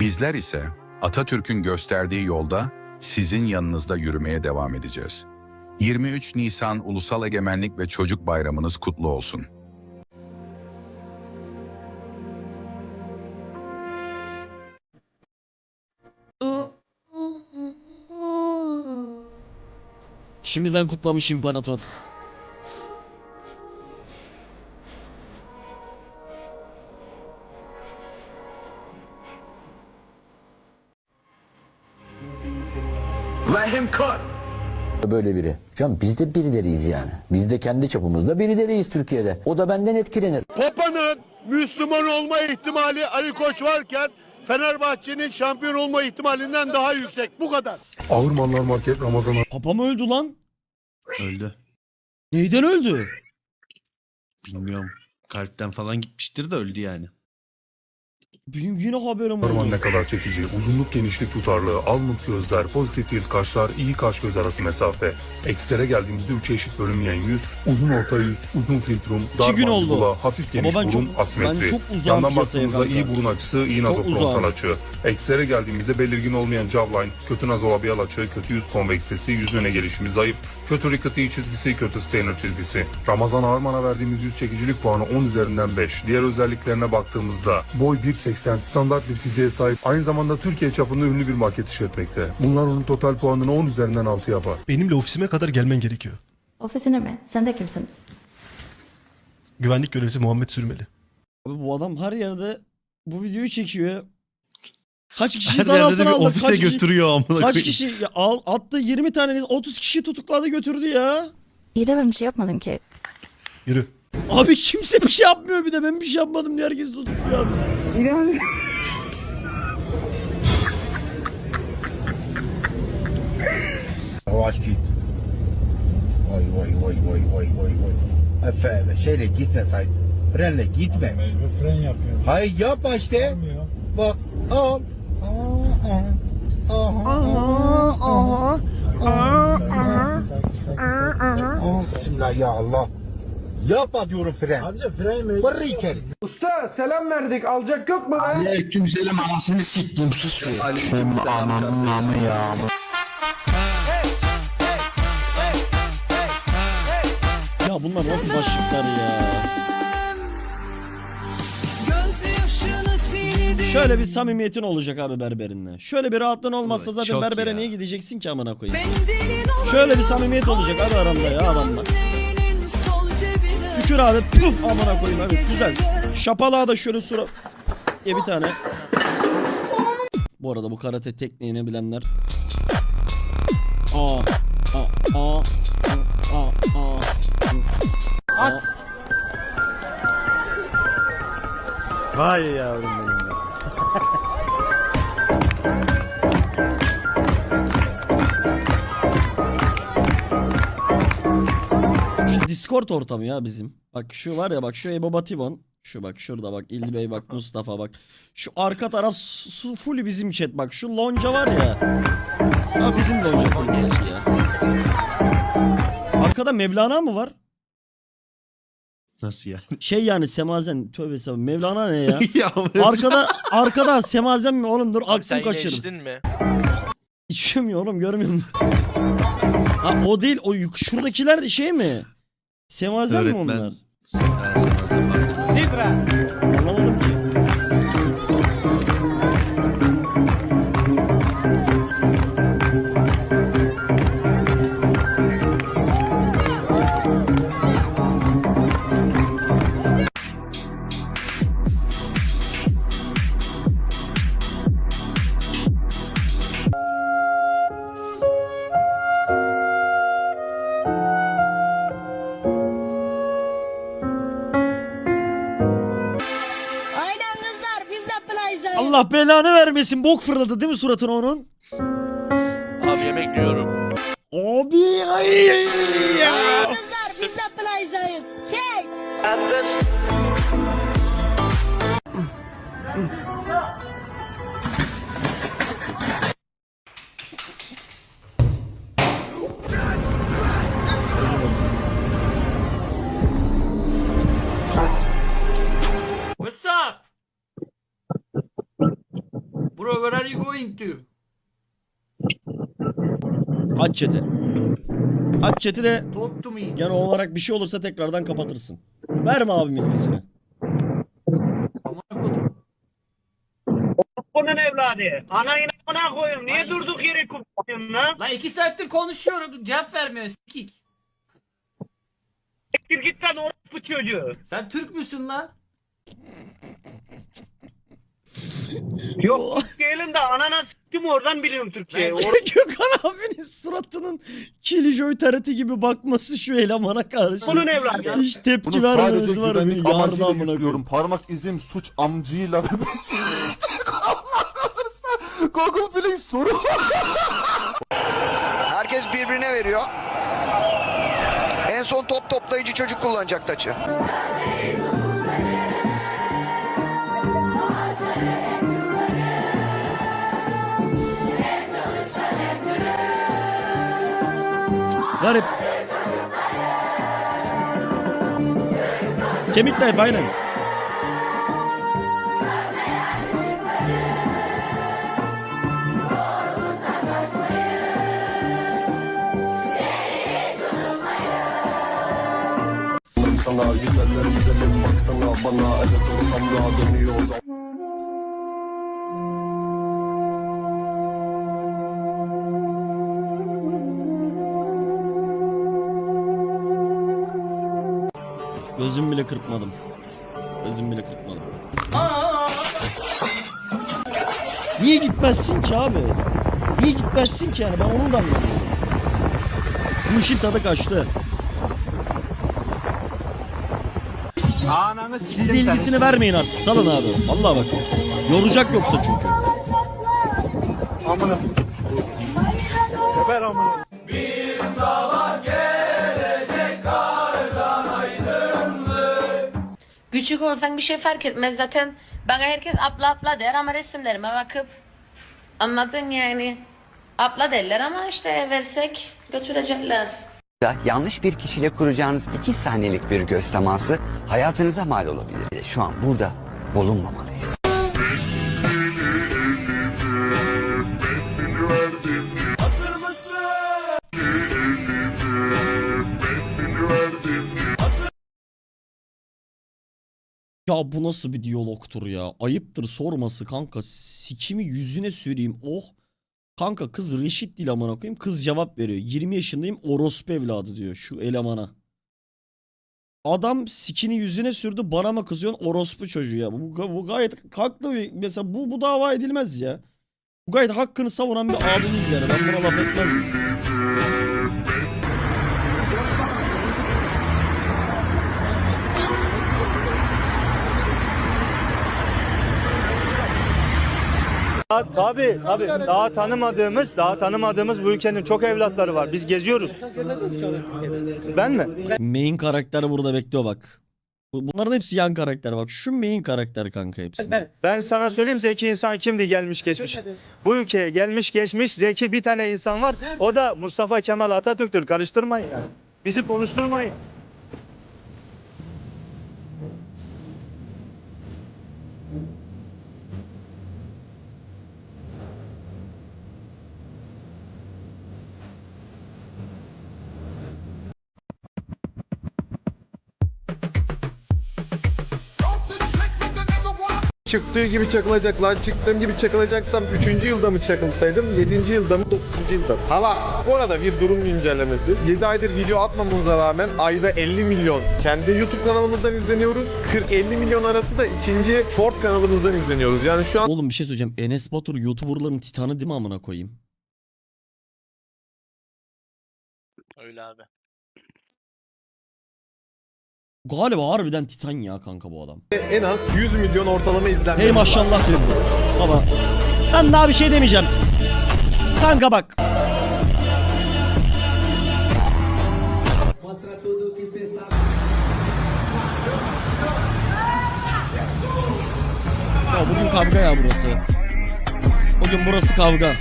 Bizler ise Atatürk'ün gösterdiği yolda sizin yanınızda yürümeye devam edeceğiz. 23 Nisan Ulusal Egemenlik ve Çocuk Bayramınız kutlu olsun. Şimdiden kutlamış imparator. Böyle biri. Can biz de birileriyiz yani. Biz de kendi çapımızda birileriyiz Türkiye'de. O da benden etkilenir. Papa'nın Müslüman olma ihtimali Ali Koç varken Fenerbahçe'nin şampiyon olma ihtimalinden daha yüksek. Bu kadar. Ağır Mallar Market Ramazan Papa mı öldü lan? Öldü. Neyden öldü? Bilmiyorum. Kalpten falan gitmiştir de öldü yani. Benim yine haberim oldu. ne kadar çekici, uzunluk genişlik tutarlı, alnık gözler, pozitif tilt kaşlar, iyi kaş göz arası mesafe. Ekslere geldiğimizde üç eşit bölünmeyen yüz, uzun orta yüz, uzun filtrum, dar gün oldu. mandibula, hafif geniş Ama ben burun, çok- asimetri. ben çok uzağım Yandan piyasaya baktığımızda kanka. iyi burun açısı, iyi Çok nazofrontal uzağım. açı. Ekslere geldiğimizde belirgin olmayan jawline, kötü nazolabial açı, kötü yüz konveksesi, yüz öne gelişimi zayıf, kötü rikati çizgisi, kötü Steiner çizgisi. Ramazan Arman'a verdiğimiz yüz çekicilik puanı 10 üzerinden 5. Diğer özelliklerine baktığımızda boy 1.80 standart bir fiziğe sahip aynı zamanda Türkiye çapında ünlü bir market işletmekte. Bunlar onun total puanını 10 üzerinden 6 yapar. Benimle ofisime kadar gelmen gerekiyor. Ofisine mi? Sen de kimsin? Güvenlik görevlisi Muhammed Sürmeli. Abi bu adam her yerde bu videoyu çekiyor. Kaç kişi de altına aldı? ofise Kaç kişi, götürüyor amına kaç kişi ya, al, attı 20 tane 30 kişi tutukladı götürdü ya. İyi de ben bir şey yapmadım ki. Yürü. Abi kimse bir şey yapmıyor bir de ben bir şey yapmadım diye herkes tutukluyor abi. Yavaş git. Vay vay vay vay vay vay vay. Efe şeyle gitme say. Frenle gitme. Mecbur fren yapıyorum. Hayır yapma işte. Bak. Al. Aha. Aha. Bismillah ya Allah. Yapma diyorum fren. Amca fren mi? Vırrı içeri. Usta selam verdik. Alacak yok mu? Aleykümselam anasını siktim sus. Aleykümselam ananın namı ya. Ya bunlar nasıl başlıklar ya? Şöyle bir samimiyetin olacak abi berberinle. Şöyle bir rahatlığın olmazsa zaten çok berbere ya. niye gideceksin ki amına koyayım? Şöyle bir samimiyet olacak abi aramda ya adamla. Tükür abi puh amına koyayım abi güzel. Şapalığa da şöyle sura... diye bir tane. Bu arada bu karate tekniğini bilenler. Aa, aa, aa, aa, aa, aa. Vay yavrum benim Discord ortamı ya bizim. Bak şu var ya bak şu Ebo Bativon. Şu bak şurada bak İldi Bey bak Mustafa bak. Şu arka taraf su- su- full bizim chat bak. Şu lonca var ya. Ha bizim lonca full ya. Arkada Mevlana mı var? Nasıl yani? Şey yani Semazen. Tövbe estağfurullah. Mevlana ne ya? ya Arkada arkada Semazen mi oğlum dur aklım sen yine içtin mi? İçiyorum oğlum görmüyor musun? ha o değil o yuk- şuradakiler şey mi? Semazen mi Öğretmen. onlar? Sen, ha, sen, Allah belanı vermesin. Bok fırladı değil mi suratına onun? Abi yemek yiyorum. Abi ay ya. Kızlar biz de plajdayız. Going to? Aç chat'i. Aç chat'i de Talk to me. genel olarak bir şey olursa tekrardan kapatırsın. Verme abi bilgisini. Amına kodum. Bunun evladı. Anayın amına koyun. Niye durduk yere kupuyorsun lan? Lan iki saattir konuşuyorum. Cevap vermiyor. Sikik. Siktir git lan orospu çocuğu. Sen Türk müsün lan? Yok Türk değilim de anana sıktım oradan biliyorum Türkçeyi. Or- Gökhan abinin suratının Killjoy tareti gibi bakması şu elemana karşı. Bunun evladı. Hiç tepki vermemesi var. Beni yardı amına koyayım. Parmak izim suç amcıyla Google Play soru. Herkes birbirine veriyor. En son top toplayıcı çocuk kullanacak taçı. Garip. Kemik tayfa aynen. Sana güzeller güzelim baksana bana evet ortamda dönüyor Gözüm bile kırpmadım. Gözüm bile kırpmadım. Niye gitmezsin ki abi? Niye gitmezsin ki yani ben onu da anlamıyorum. Bu işin tadı kaçtı. Siz de ilgisini vermeyin artık salın abi. Vallahi bak. Yoracak yoksa çünkü. Küçük olsan bir şey fark etmez zaten. Bana herkes abla abla der ama resimlerime bakıp anladın yani. Abla derler ama işte versek götürecekler. Yanlış bir kişiyle kuracağınız iki saniyelik bir göz teması hayatınıza mal olabilir. Şu an burada bulunmamalıyız. Ya bu nasıl bir diyalogtur ya? Ayıptır sorması kanka. Sikimi yüzüne süreyim. Oh. Kanka kız reşit değil amına koyayım. Kız cevap veriyor. 20 yaşındayım orospu evladı diyor şu elemana. Adam sikini yüzüne sürdü bana mı kızıyorsun orospu çocuğu ya. Bu, bu gayet haklı bir mesela bu, bu dava edilmez ya. Bu gayet hakkını savunan bir abimiz yani ben buna laf etmezdim. Tabii tabii. Daha tanımadığımız, daha tanımadığımız bu ülkenin çok evlatları var. Biz geziyoruz. Ben mi? Main karakter burada bekliyor bak. Bu- Bunların hepsi yan karakter bak. Şu main karakter kanka hepsi. Ben sana söyleyeyim zeki insan kimdi gelmiş geçmiş. Bu ülkeye gelmiş geçmiş zeki bir tane insan var. O da Mustafa Kemal Atatürk'tür. Karıştırmayın yani. Bizi konuşturmayın. Çıktığı gibi çakılacak lan. Çıktığım gibi çakılacaksam 3. yılda mı çakılsaydım, 7. yılda mı, 9. yılda mı? Ama bu arada bir durum güncellemesi. 7 aydır video atmamamıza rağmen ayda 50 milyon kendi YouTube kanalımızdan izleniyoruz. 40-50 milyon arası da ikinci short kanalımızdan izleniyoruz. Yani şu an Oğlum bir şey söyleyeceğim. Enes Batur YouTuber'ların titanı değil mi amına koyayım? Öyle abi. Galiba harbiden titan ya kanka bu adam. en az 100 milyon ortalama izlenme. Hey maşallah diyorum. Baba. Ben daha bir şey demeyeceğim. Kanka bak. Ya bugün kavga ya burası. Bugün burası kavga.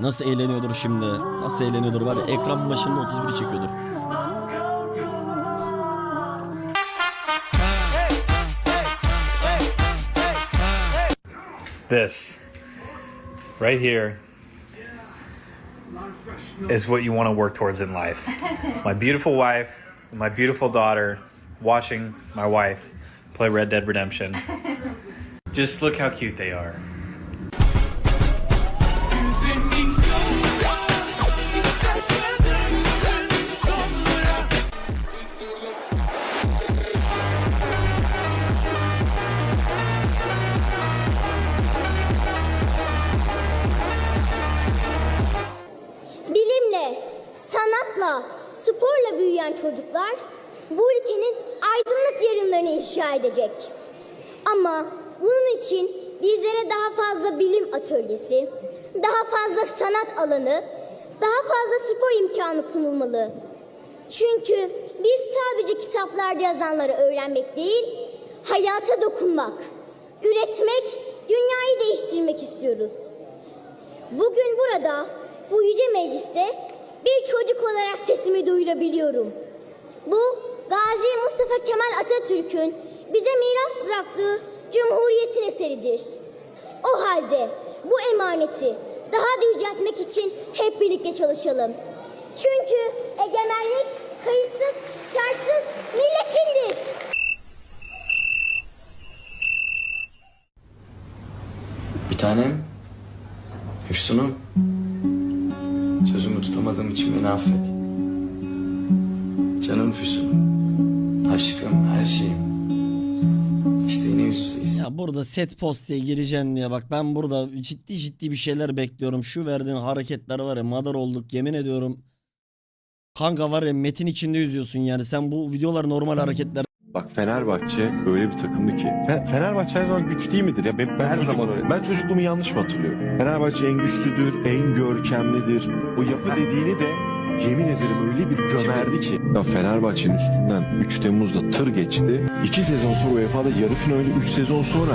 Nasıl eğleniyordur şimdi? Nasıl eğleniyordur var ya ekran başında 31 çekiyordur. This right here is what you want to work towards in life. My beautiful wife, my beautiful daughter, watching my wife play Red Dead Redemption. Just look how cute they are. Büyüyen çocuklar bu ülkenin aydınlık yarınlarını inşa edecek. Ama bunun için bizlere daha fazla bilim atölyesi, daha fazla sanat alanı, daha fazla spor imkanı sunulmalı. Çünkü biz sadece kitaplarda yazanları öğrenmek değil, hayata dokunmak, üretmek, dünyayı değiştirmek istiyoruz. Bugün burada, bu yüce mecliste bir çocuk olarak sesimi duyurabiliyorum. Bu, Gazi Mustafa Kemal Atatürk'ün bize miras bıraktığı Cumhuriyet'in eseridir. O halde bu emaneti daha da yüceltmek için hep birlikte çalışalım. Çünkü egemenlik kayıtsız, şartsız milletindir. Bir tanem. Füsun'um. Sözümü tutamadığım için beni affet. Canım Füsun'um. Aşkım, her şeyim. İşte yine yüz. Ya burada set post diye gireceksin diye bak ben burada ciddi ciddi bir şeyler bekliyorum. Şu verdiğin hareketler var ya madar olduk yemin ediyorum. Kanka var ya metin içinde yüzüyorsun yani sen bu videolar normal hareketler Bak Fenerbahçe öyle bir takımdı ki. Fenerbahçe her zaman güç değil midir ya? Ben, her zaman öyle. Ben çocukluğumu yanlış mı hatırlıyorum? Fenerbahçe en güçlüdür, en görkemlidir. O yapı dediğini de yemin ederim öyle bir gömerdi ki. Ya Fenerbahçe'nin üstünden 3 Temmuz'da tır geçti. 2 sezon sonra UEFA'da yarı finali 3 sezon sonra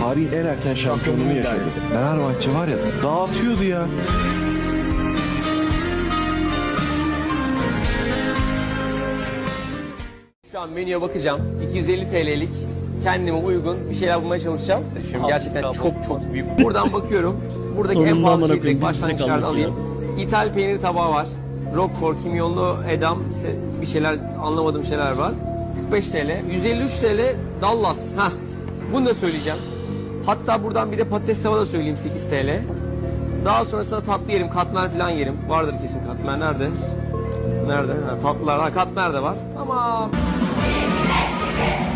tarihin en erken şampiyonluğunu yaşadı. Fenerbahçe var ya dağıtıyordu ya. An menüye bakacağım. 250 TL'lik kendime uygun bir şeyler bulmaya çalışacağım. Düşünüyorum gerçekten çok çok büyük. Buradan bakıyorum. Buradaki en Sonunda pahalı amına şeyi direkt biz bize başlangıçlarda kaldık ya. alayım. İthal peynir tabağı var. Roquefort, kimyonlu edam, bir şeyler anlamadığım şeyler var. 45 TL. 153 TL Dallas. Hah. Bunu da söyleyeceğim. Hatta buradan bir de patates tava da söyleyeyim 8 TL. Daha sonrasında tatlı yerim, katmer falan yerim. Vardır kesin katmer. Nerede? Nerede? Ha, tatlılar, ha katmer de var. Tamam. Yeah.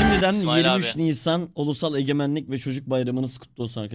Şimdiden İsmail 23 abi. Nisan Ulusal Egemenlik ve Çocuk Bayramınız kutlu olsun arkadaşlar.